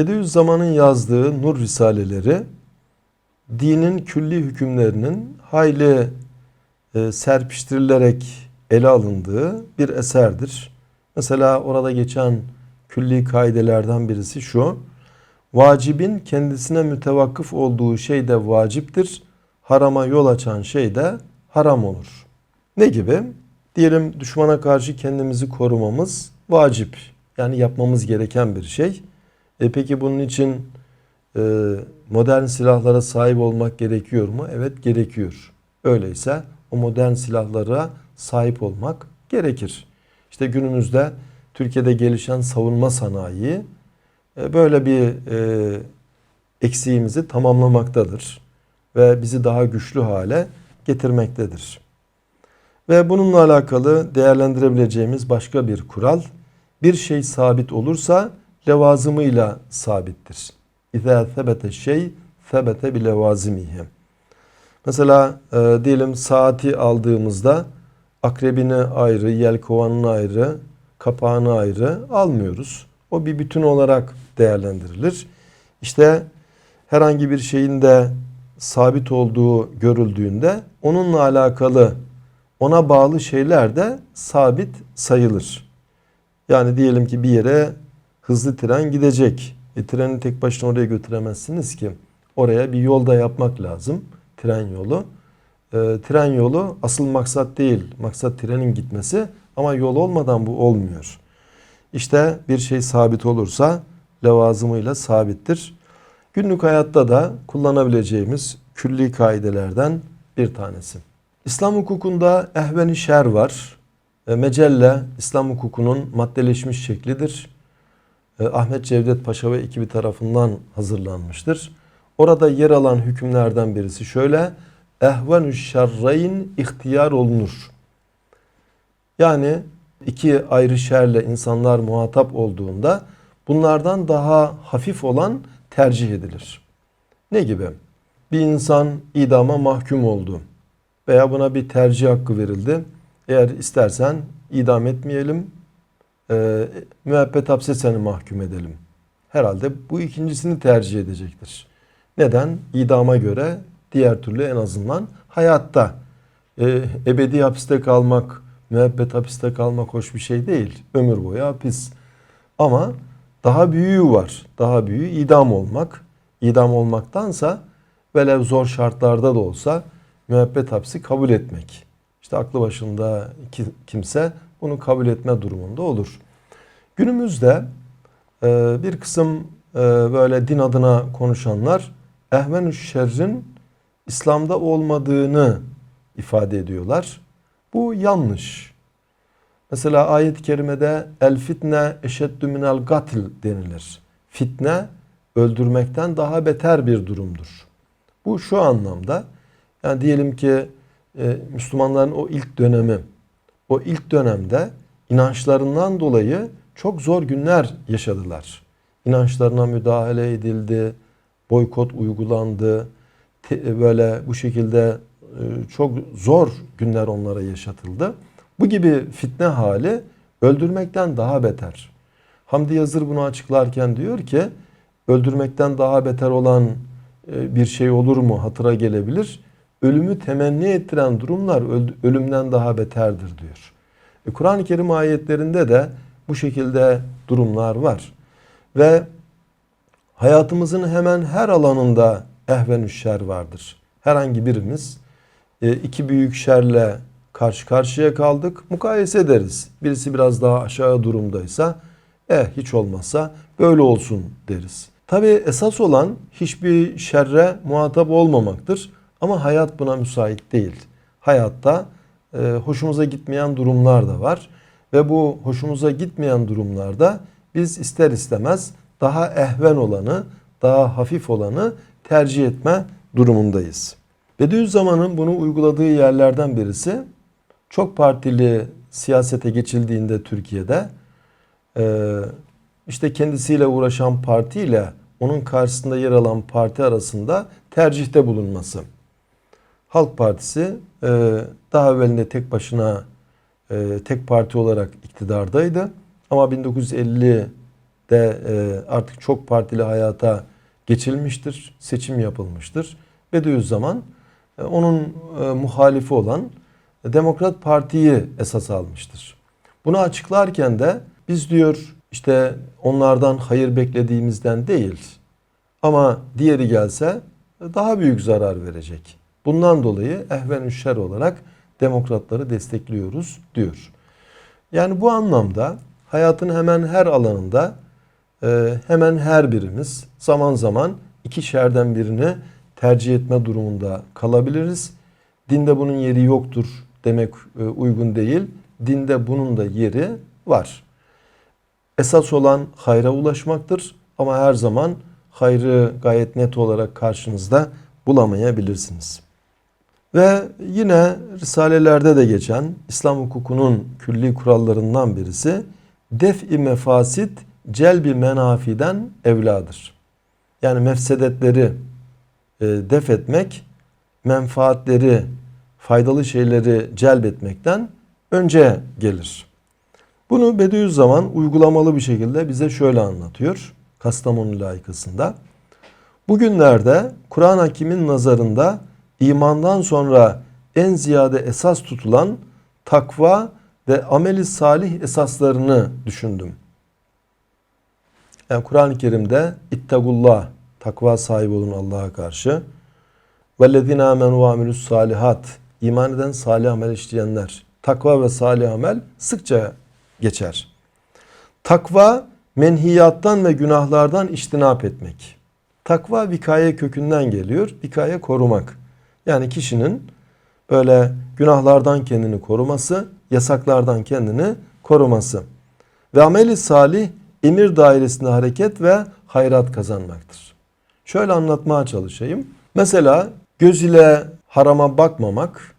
Bediüzzaman'ın yazdığı Nur Risaleleri dinin külli hükümlerinin hayli e, serpiştirilerek ele alındığı bir eserdir. Mesela orada geçen külli kaidelerden birisi şu. Vacibin kendisine mütevakkıf olduğu şey de vaciptir. Harama yol açan şey de haram olur. Ne gibi? Diyelim düşmana karşı kendimizi korumamız vacip. Yani yapmamız gereken bir şey. E peki bunun için e, modern silahlara sahip olmak gerekiyor mu? Evet gerekiyor. Öyleyse o modern silahlara sahip olmak gerekir. İşte günümüzde Türkiye'de gelişen savunma sanayi e, böyle bir e, eksiğimizi tamamlamaktadır ve bizi daha güçlü hale getirmektedir. Ve bununla alakalı değerlendirebileceğimiz başka bir kural, bir şey sabit olursa levazımıyla sabittir. İzâ sebete şey sebete bi levazimihi. Mesela e, diyelim saati aldığımızda akrebini ayrı, yelkovanını ayrı, kapağını ayrı almıyoruz. O bir bütün olarak değerlendirilir. İşte herhangi bir şeyin de sabit olduğu görüldüğünde onunla alakalı ona bağlı şeyler de sabit sayılır. Yani diyelim ki bir yere hızlı tren gidecek. E, treni tek başına oraya götüremezsiniz ki. Oraya bir yolda yapmak lazım. Tren yolu. E, tren yolu asıl maksat değil. Maksat trenin gitmesi ama yol olmadan bu olmuyor. İşte bir şey sabit olursa levazımıyla sabittir. Günlük hayatta da kullanabileceğimiz külli kaidelerden bir tanesi. İslam hukukunda ehven-i şer var. E, Mecelle İslam hukukunun maddeleşmiş şeklidir. E, Ahmet Cevdet Paşa ve ekibi tarafından hazırlanmıştır. Orada yer alan hükümlerden birisi şöyle. Ehvenü şerreyn ihtiyar olunur. Yani iki ayrı şerle insanlar muhatap olduğunda bunlardan daha hafif olan tercih edilir. Ne gibi? Bir insan idama mahkum oldu veya buna bir tercih hakkı verildi. Eğer istersen idam etmeyelim, e, müebbet hapse seni mahkum edelim. Herhalde bu ikincisini tercih edecektir. Neden? İdama göre diğer türlü en azından hayatta e, ebedi hapiste kalmak, müebbet hapiste kalmak hoş bir şey değil. Ömür boyu hapis. Ama daha büyüğü var. Daha büyüğü idam olmak. İdam olmaktansa velev zor şartlarda da olsa müebbet hapsi kabul etmek. İşte aklı başında kimse bunu kabul etme durumunda olur. Günümüzde e, bir kısım e, böyle din adına konuşanlar ehvenü şerrin İslam'da olmadığını ifade ediyorlar. Bu yanlış. Mesela ayet-i kerimede el fitne eşeddü minel gatil denilir. Fitne öldürmekten daha beter bir durumdur. Bu şu anlamda yani diyelim ki e, Müslümanların o ilk dönemi o ilk dönemde inançlarından dolayı çok zor günler yaşadılar. İnançlarına müdahale edildi, boykot uygulandı. Te, böyle bu şekilde e, çok zor günler onlara yaşatıldı. Bu gibi fitne hali öldürmekten daha beter. Hamdi Yazır bunu açıklarken diyor ki öldürmekten daha beter olan e, bir şey olur mu hatıra gelebilir. Ölümü temenni ettiren durumlar ölümden daha beterdir diyor. E, Kur'an-ı Kerim ayetlerinde de bu şekilde durumlar var. Ve hayatımızın hemen her alanında ehven şer vardır. Herhangi birimiz e, iki büyük şerle karşı karşıya kaldık. Mukayese ederiz. Birisi biraz daha aşağı durumdaysa eh hiç olmazsa böyle olsun deriz. Tabi esas olan hiçbir şerre muhatap olmamaktır. Ama hayat buna müsait değil. Hayatta e, hoşumuza gitmeyen durumlar da var. Ve bu hoşumuza gitmeyen durumlarda biz ister istemez daha ehven olanı, daha hafif olanı tercih etme durumundayız. Bediüzzaman'ın bunu uyguladığı yerlerden birisi çok partili siyasete geçildiğinde Türkiye'de e, işte kendisiyle uğraşan partiyle onun karşısında yer alan parti arasında tercihte bulunması. Halk Partisi e, daha evvelinde tek başına e, tek parti olarak iktidardaydı. Ama 1950 de e, artık çok partili hayata geçilmiştir, seçim yapılmıştır. Bediüzzaman e, onun e, muhalifi olan Demokrat Parti'yi esas almıştır. Bunu açıklarken de biz diyor işte onlardan hayır beklediğimizden değil ama diğeri gelse daha büyük zarar verecek. Bundan dolayı ehven şer olarak demokratları destekliyoruz diyor. Yani bu anlamda hayatın hemen her alanında e, hemen her birimiz zaman zaman iki şerden birini tercih etme durumunda kalabiliriz. Dinde bunun yeri yoktur demek e, uygun değil. Dinde bunun da yeri var. Esas olan hayra ulaşmaktır ama her zaman hayrı gayet net olarak karşınızda bulamayabilirsiniz. Ve yine risalelerde de geçen İslam hukukunun külli kurallarından birisi def-i mefasit celbi menafiden evladır. Yani mefsedetleri e, def etmek, menfaatleri, faydalı şeyleri celbetmekten önce gelir. Bunu Bediüzzaman uygulamalı bir şekilde bize şöyle anlatıyor. Kastamonu layıkasında. Bugünlerde Kur'an hakimin nazarında imandan sonra en ziyade esas tutulan takva ve ameli salih esaslarını düşündüm. Yani Kur'an-ı Kerim'de ittagullah, takva sahibi olun Allah'a karşı. Vellezine amenu ve amilus salihat, iman eden salih amel işleyenler. Takva ve salih amel sıkça geçer. Takva menhiyattan ve günahlardan iştinap etmek. Takva vikaye kökünden geliyor. Vikaye korumak. Yani kişinin böyle günahlardan kendini koruması, yasaklardan kendini koruması. Ve ameli salih emir dairesinde hareket ve hayrat kazanmaktır. Şöyle anlatmaya çalışayım. Mesela göz ile harama bakmamak,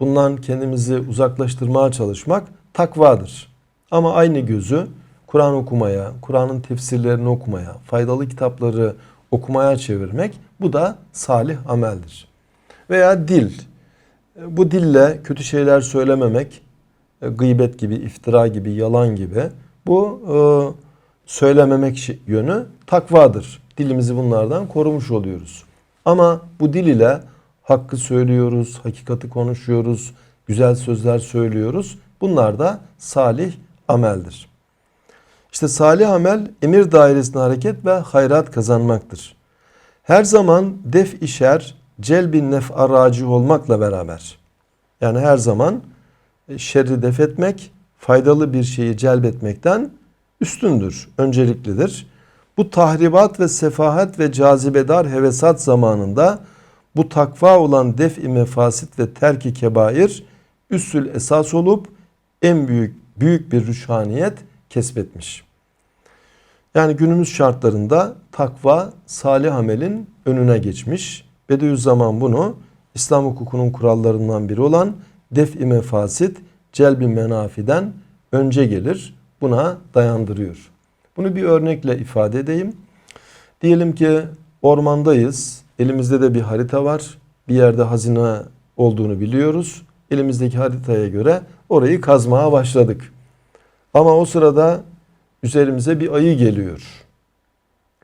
bundan kendimizi uzaklaştırmaya çalışmak takvadır. Ama aynı gözü Kur'an okumaya, Kur'an'ın tefsirlerini okumaya, faydalı kitapları okumaya çevirmek bu da salih ameldir. Veya dil. Bu dille kötü şeyler söylememek, e, gıybet gibi, iftira gibi, yalan gibi bu e, söylememek yönü takvadır. Dilimizi bunlardan korumuş oluyoruz. Ama bu dil ile hakkı söylüyoruz, hakikati konuşuyoruz, güzel sözler söylüyoruz. Bunlar da salih ameldir. İşte salih amel emir dairesinde hareket ve hayrat kazanmaktır. Her zaman def işer, celbi nef aracı olmakla beraber. Yani her zaman e, şerri def etmek, faydalı bir şeyi celbetmekten üstündür, önceliklidir. Bu tahribat ve sefahat ve cazibedar hevesat zamanında bu takva olan def-i mefasit ve terki kebair üssül esas olup en büyük büyük bir rüşhaniyet kesbetmiş. Yani günümüz şartlarında takva salih amelin önüne geçmiş. Bediüzzaman bunu İslam hukukunun kurallarından biri olan def-i mefasit celbi menafiden önce gelir. Buna dayandırıyor. Bunu bir örnekle ifade edeyim. Diyelim ki ormandayız. Elimizde de bir harita var. Bir yerde hazine olduğunu biliyoruz. Elimizdeki haritaya göre orayı kazmaya başladık. Ama o sırada üzerimize bir ayı geliyor.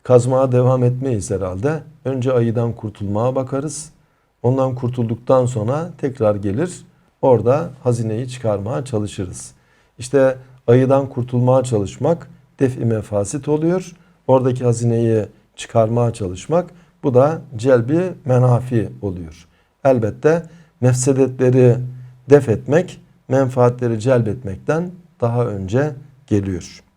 Kazmaya devam etmeyiz herhalde. Önce ayıdan kurtulmaya bakarız. Ondan kurtulduktan sonra tekrar gelir. Orada hazineyi çıkarmaya çalışırız. İşte ayıdan kurtulmaya çalışmak def-i mefasit oluyor. Oradaki hazineyi çıkarmaya çalışmak bu da celbi menafi oluyor. Elbette mefsedetleri def etmek menfaatleri celbetmekten daha önce geliyor.